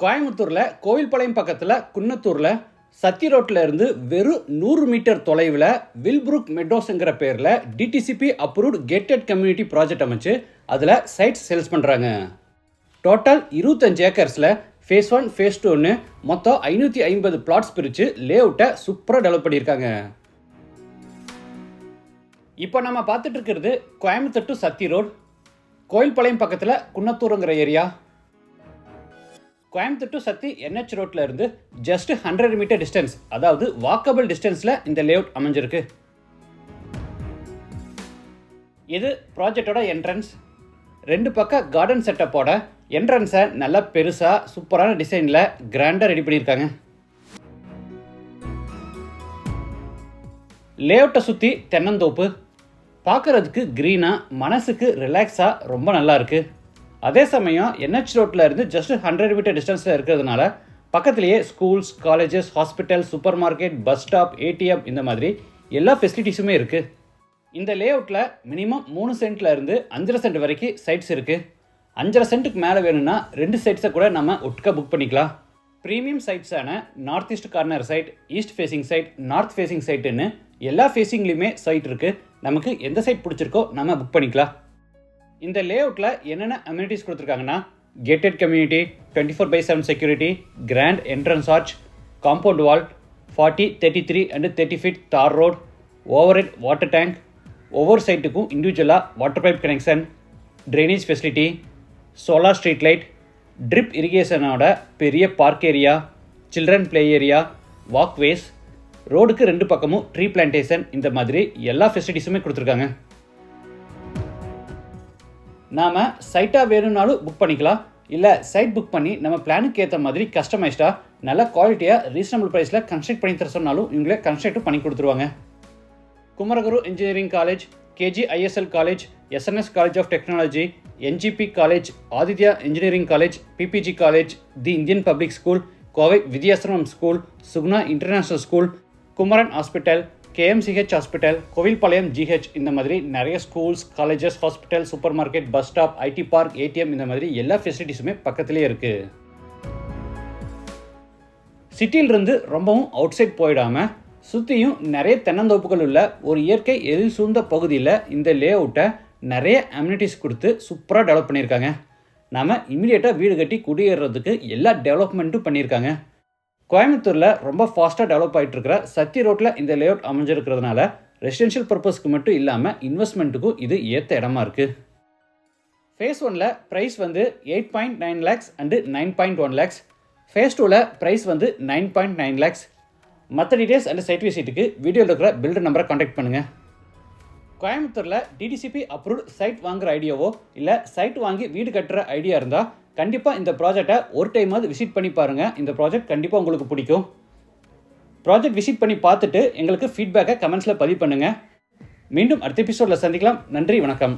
கோயம்புத்தூரில் கோவில்பாளையம் பக்கத்தில் குன்னத்தூரில் சத்தி ரோட்டில் இருந்து வெறும் நூறு மீட்டர் தொலைவில் வில்புருக் மெட்ரோஸுங்கிற பேரில் DTCP approved gated community project அமைச்சு அதில் சைட்ஸ் சேல்ஸ் பண்ணுறாங்க டோட்டல் இருபத்தஞ்சு ஏக்கர்ஸில் ஃபேஸ் ஒன் ஃபேஸ் டூன்னு மொத்தம் ஐநூற்றி ஐம்பது பிளாட்ஸ் பிரித்து லே அவுட்டை சூப்பராக டெவலப் பண்ணியிருக்காங்க. இப்போ நம்ம பார்த்துட்டு இருக்கிறது கோயம்புத்தூர் டு சத்தி ரோட் கோயில்பாளையம் பக்கத்தில் குன்னத்தூருங்கிற area Coimbatore to Sathy NH ரோட்டில் இருந்து ஜஸ்ட் ஹண்ட்ரட் மீட்டர் டிஸ்டன்ஸ் அதாவது வாக்கபிள் டிஸ்டன்ஸில் இந்த லேஅவுட் அமைஞ்சிருக்கு. இது ப்ராஜெக்டோட என்ட்ரன்ஸ் ரெண்டு பக்கம் கார்டன் செட்டப்போட என்ட்ரன்ஸை நல்லா பெருசாக சூப்பரான டிசைனில் கிராண்டாக ரெடி பண்ணியிருக்காங்க. லேஅவுட்டை சுற்றி தென்னந்தோப்பு. பார்க்குறதுக்கு க்ரீனாக மனசுக்கு ரிலாக்ஸாக ரொம்ப நல்லா இருக்குது அதே சமயம் என்ஹெச் ரோட்டில் இருந்து ஜஸ்ட் ஹண்ட்ரட் மீட்டர் டிஸ்டன்ஸில் இருக்கிறதுனால பக்கத்துலேயே schools colleges hospital super market bus stop ATM இந்த மாதிரி எல்லா ஃபெசிலிட்டிஸுமே இருக்குது இந்த லே அவுட்டில் மினிமம் மூணு சென்ட்ல இருந்து அஞ்சரை சென்ட் வரைக்கும் சைட்ஸ் இருக்குது அஞ்சரை சென்ட்டுக்கு மேலே வேணும்னா ரெண்டு சைட்ஸை கூட நம்ம ஒட்டுக்கா புக் பண்ணிக்கலாம். Premium சைட்ஸான north east corner site east facing site north facing சைட்டுன்னு எல்லா ஃபேஸிங்லேயுமே சைட் இருக்குது நமக்கு எந்த சைட் பிடிச்சிருக்கோ நம்ம புக் பண்ணிக்கலாம். இந்த லேஅவுட்டில் என்னென்ன அம்யூனிட்டிஸ் கொடுத்துருக்காங்கன்னா gated community twenty four by seven security grand entrance arch compound wall forty thirty three and thirty feet தார் road over head water tank ஒவ்வொரு சைட்டுக்கும் இண்டிவிஜுவலாக water pipe connection drainage facility solar street light drip இரிகேஷனோட பெரிய park area children play area walkways ரோடுக்கு ரெண்டு பக்கமும் tree plantation இந்த மாதிரி எல்லா ஃபெசிலிட்டிஸுமே கொடுத்துருக்காங்க. நாம் சைட்டாக வேணும்னாலும் புக் பண்ணிக்கலாம். இல்லை சைட் புக் பண்ணி நம்ம பிளானுக்கு ஏற்ற மாதிரி கஸ்டமைஸ்டாக நல்ல குவாலிட்டியாக ரீசனபிள் ப்ரைஸில் கன்ஸ்ட்ரக்ட் பண்ணி தர சொன்னாலும் இவங்களே கன்ஸ்ட்ரக்ட்டும் பண்ணி கொடுத்துருவாங்க. Kumaraguru engineering college KG ISL college SNS college of technology NGP college Aditya engineering college PPG college the Indian public school Kovai Vidyasramam school Suguna international school Kumaran hospital KMCH hospital Kovilpalayam GH இந்த மாதிரி நிறைய schools colleges hospital super market bus stop IT park ATM இந்த மாதிரி எல்லா ஃபெசிலிட்டிஸுமே பக்கத்துலேயே இருக்குது சிட்டியிலிருந்து ரொம்பவும் out side போயிடாமல் சுற்றியும் நிறைய தென்னந்தோப்புகள் உள்ள ஒரு இயற்கை எழில் சூழ்ந்த பகுதியில் இந்த லே அவுட்டை நிறைய அம்யூனிட்டிஸ் கொடுத்து சூப்பராக டெவலப் பண்ணியிருக்காங்க. நாம் இமீடியட்டாக வீடு கட்டி குடியேறதுக்கு எல்லா டெவலப்மெண்ட்டும் பண்ணியிருக்காங்க. கோயம்புத்தூரில் ரொம்ப ஃபாஸ்ட்டாக டெவலப் ஆகிட்டு இருக்கிற சத்தி ரோட்டில் இந்த லே அவுட் அமைஞ்சிருக்கிறதுனால ரெசிடென்ஷியல் பர்பஸ்க்கு மட்டும் இல்லாமல் இன்வெஸ்ட்மெண்ட்டுக்கும் இது ஏற்ற இடமா இருக்குது ஃபேஸ் ஒனில் ப்ரைஸ் வந்து eight point nine lakhs and nine point one lakhs phase டூவில் ப்ரைஸ் வந்து நைன் பாயிண்ட் நைன் லேக்ஸ் மற்ற டீட்டெயில்ஸ் அண்ட் சைட் விசிட்டுக்கு வீடியோவில் இருக்கிற பில்டர் நம்பரை காண்டாக்ட் பண்ணுங்கள் கோயம்புத்தூரில் டிடிசிபி அப்ரூவ்ட் சைட் வாங்குகிற ஐடியாவோ இல்லை சைட் வாங்கி வீடு கட்டுற ஐடியா இருந்தால் கண்டிப்பாக இந்த ப்ராஜெக்டை ஒரு டைமாவது விசிட் பண்ணி பாருங்கள் இந்த ப்ராஜெக்ட் கண்டிப்பாக உங்களுக்கு பிடிக்கும். ப்ராஜெக்ட் விசிட் பண்ணி பார்த்துட்டு எங்களுக்கு ஃபீட்பேக்கை கமெண்ட்ஸில் பதிவு பண்ணுங்கள் மீண்டும் அடுத்த எபிசோடில் சந்திக்கலாம். நன்றி வணக்கம்.